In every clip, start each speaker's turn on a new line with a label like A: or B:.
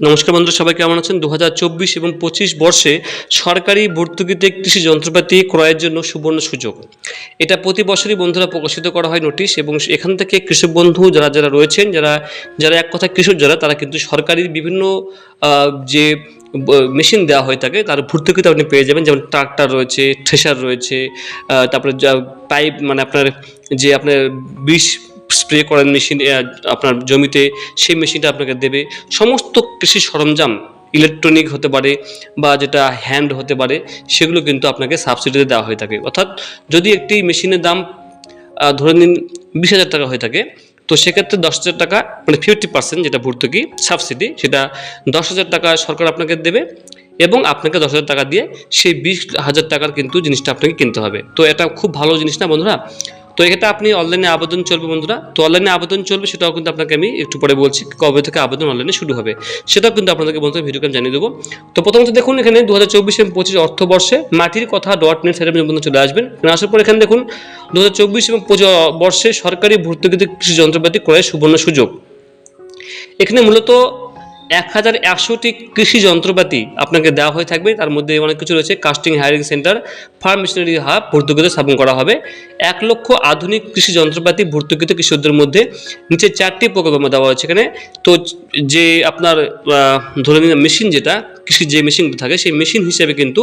A: নমস্কার বন্ধু সবাই কেমন আছেন? দু হাজার চব্বিশ এবং পঁচিশ বর্ষে সরকারি ভর্তুকিতে কৃষি যন্ত্রপাতি ক্রয়ের জন্য সুবর্ণ সুযোগ। এটা প্রতি বছরই বন্ধুরা প্রকাশিত করা হয় নোটিশ এবং এখান থেকে কৃষক বন্ধু যারা যারা রয়েছেন, যারা যারা এক কথা কৃষক যারা, তারা কিন্তু সরকারি বিভিন্ন যে মেশিন দেওয়া হয়ে থাকে তার ভর্তুকিতে আপনি পেয়ে যাবেন। যেমন ট্রাক্টর রয়েছে থ্রেশার রয়েছে তারপরে পাইপ মানে আপনার যে আপনার বিষ স্প্রে করার মেশিন আপনার জমিতে সেই মেশিনটা আপনাকে দেবে। সমস্ত কৃষি সরঞ্জাম ইলেকট্রনিক হতে পারে বা যেটা হ্যান্ড হতে পারে, সেগুলো কিন্তু আপনাকে সাবসিডিতে দেওয়া হয়ে থাকে। অর্থাৎ যদি একটি মেশিনের দাম ধরে নিন বিশ হাজার টাকা হয়ে থাকে, তো সেক্ষেত্রে দশ হাজার টাকা মানে ফিফটি পার্সেন্ট যেটা ভর্তুকি সাবসিডি সেটা দশ হাজার টাকা সরকার আপনাকে দেবে এবং আপনাকে দশ হাজার টাকা দিয়ে সেই বিশ হাজার টাকার কিন্তু জিনিসটা আপনাকে কিনতে হবে। তো এটা খুব ভালো জিনিস না বন্ধুরা? তো এক্ষেত্রে আপনি অনলাইনে আবেদন চলবে বন্ধুরা। তো অনলাইনে আবেদন চলবে, সেটাও কিন্তু আপনাকে আমি একটু পরে বলছি কবে থেকে আবেদন অনলাইনে শুরু হবে। সেটাও কিন্তু আপনাদেরকে বন্ধুরা ভিডিওকে আমি জানিয়ে দেবো। তো প্রথমত দেখুন, এখানে দু হাজার চব্বিশ এবং পঁচিশ অর্থবর্ষে মাটির কথা ডট নেট সেটা বন্ধু চলে আসবেন। আসার পর এখানে দেখুন দু হাজার চব্বিশ এবং পঁচিশ বর্ষে সরকারি ভর্তুকিতে কৃষি যন্ত্রপাতি ক্রয়ের সুবর্ণ সুযোগ। এখানে মূলত এক হাজার একশোটি কৃষি যন্ত্রপাতি আপনাকে দেওয়া হয়ে থাকবে। তার মধ্যে অনেক কিছু রয়েছে। Custom hiring centre farm machinery hub ভর্তুকিতে স্থাপন করা হবে। এক লক্ষ আধুনিক কৃষি যন্ত্রপাতি ভর্তুকিত কৃষকদের মধ্যে নিচে চারটি প্রকল্প দেওয়া হয়েছে এখানে। তো যে আপনার ধরে নিন মেশিন যেটা, কৃষি যে মেশিনগুলো থাকে, সেই মেশিন হিসেবে কিন্তু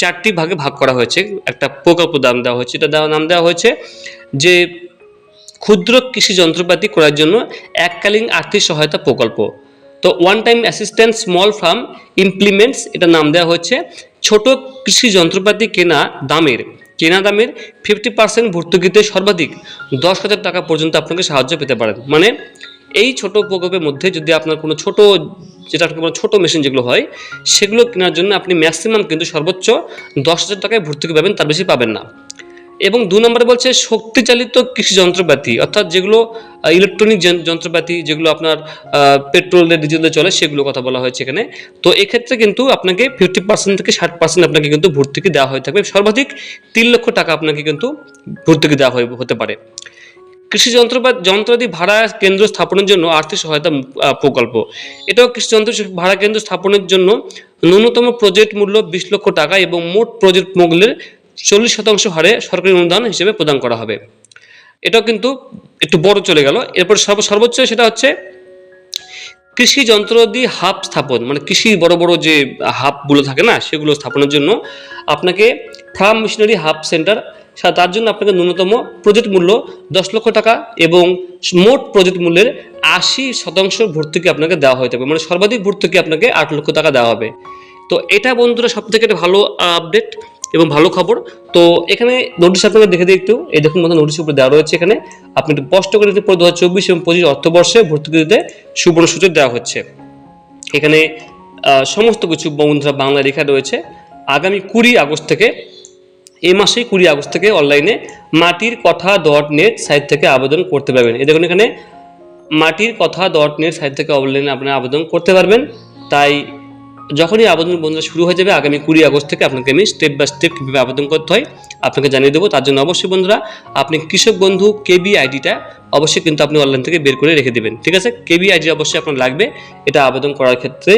A: চারটি ভাগে ভাগ করা হয়েছে। একটা প্রকল্প দাম দেওয়া হয়েছে। এটা দেওয়া, নাম দেওয়া হয়েছে যে ক্ষুদ্র কৃষি যন্ত্রপাতি করার জন্য এককালীন আর্থিক সহায়তা প্রকল্প। তো one time assistant small farm implements এটা নাম দেওয়া হচ্ছে ছোট কৃষি যন্ত্রপাতি কেনা দামের কেনা দামের ফিফটি পার্সেন্ট ভর্তুকিতে সর্বাধিক দশ হাজার টাকা পর্যন্ত আপনাকে সাহায্য পেতে পারেন মানে এই ছোট প্রকল্পের মধ্যে যদি আপনার কোনো ছোট, যেটা কোনো ছোট মেশিন যেগুলো হয়, সেগুলো কেনার জন্য আপনি ম্যাক্সিমাম কিন্তু সর্বোচ্চ দশ হাজার টাকায় ভর্তুকি পাবেন, তার বেশি পাবেন না। এবং দু নম্বরে বলছে শক্তিচালিত কৃষি যন্ত্রপাতি, অর্থাৎ যেগুলো ইলেকট্রনিক যন্ত্রপাতি যেগুলো আপনার পেট্রোলে ডিজেলে চলে সেগুলো কথা বলা হয়েছে এখানে। তো এক্ষেত্রে কিন্তু আপনাকে ফিফটি পার্সেন্ট থেকে ষাট পার্সেন্ট আপনাকে কিন্তু ভর্তুকি দেওয়া হয়ে থাকবে। সর্বাধিক তিন লক্ষ টাকা আপনাকে কিন্তু ভর্তুকি দেওয়া হয়ে, হতে পারে। কৃষি যন্ত্রপাতি, যন্ত্রাদি ভাড়া কেন্দ্র স্থাপনের জন্য আর্থিক সহায়তা প্রকল্প। এটাও কৃষি যন্ত্র ভাড়া কেন্দ্র স্থাপনের জন্য ন্যূনতম প্রজেক্ট মূল্য বিশ লক্ষ টাকা এবং মোট প্রজেক্ট মূল্যের চল্লিশ শতাংশ হারে সরকারি অনুদান হিসেবে প্রদান করা হবে। এটাও কিন্তু একটু বড় চলে গেল। এরপর সর্ব- সর্বোচ্চ সেটা হচ্ছে কৃষি যন্ত্রাদি হাব স্থাপন। মানে কৃষি বড় বড় যে হাবগুলো থাকে না, সেগুলো স্থাপনের জন্য আপনাকে ফার্ম মিশনারি হাব সেন্টার তার জন্য আপনাকে ন্যূনতম প্রজেক্ট মূল্য দশ লক্ষ টাকা এবং মোট প্রজেক্ট মূল্যের আশি শতাংশ ভর্তুকি আপনাকে দেওয়া হয়ে থাকবে। মানে সর্বাধিক ভর্তুকি আপনাকে আট লক্ষ টাকা দেওয়া হবে। তো এটা বন্ধুরা সব থেকে একটা ভালো আপডেট এবং ভালো খবর। তো এখানে নোটিশ আপনাকে দেখে দিই একটু, এই দেখুন মতো নোটিশ উপরে দেওয়া রয়েছে এখানে। আপনি একটু স্পষ্ট করে দিতে দু হাজার চব্বিশ এবং পঁচিশ অর্থবর্ষে ভর্তুকি দিতে সুবর্ণ সুযোগ দেওয়া হচ্ছে। এখানে সমস্ত কিছু বন্ধুরা বাংলা লেখা রয়েছে। আগামী কুড়ি আগস্ট থেকে এই মাসেই কুড়ি আগস্ট থেকে অনলাইনে মাটির কথা ডট নেট সাইট থেকে আবেদন করতে পারবেন। এই দেখুন এখানে, মাটির কথা ডট নেট সাইট থেকে অনলাইনে আপনি আবেদন করতে পারবেন। তাই যখনই আবেদন বন্ধুরা শুরু হয়ে যাবে, আগামী কুড়ি আগস্ট থেকে আপনাকে আমি স্টেপ বাই স্টেপ কীভাবে আবেদন করতে হয়, আপনাকে জানিয়ে দেবো। তার জন্য অবশ্যই বন্ধুরা, আপনি কৃষক বন্ধু কেবি আইডিটা অবশ্যই কিন্তু আপনি অনলাইন থেকে বের করে রেখে দেবেন। ঠিক আছে? কেবি আইডি অবশ্যই আপনার লাগবে। এটা আবেদন করার ক্ষেত্রে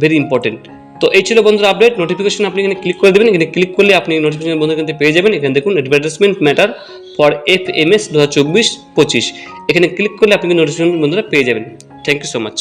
A: ভেরি ইম্পর্টেন্ট তো এই ছিল বন্ধুরা আপডেট নোটিফিকেশন আপনি এখানে ক্লিক করে দেবেন। এখানে ক্লিক করলে আপনি নোটিফিকেশন বন্ধু কিন্তু পেয়ে যাবেন। এখানে দেখুন advertisement matter for F M S দু হাজার চব্বিশ পঁচিশ। এখানে ক্লিক করলে আপনি নোটিফিকেশন বন্ধুরা পেয়ে যাবেন। Thank you so much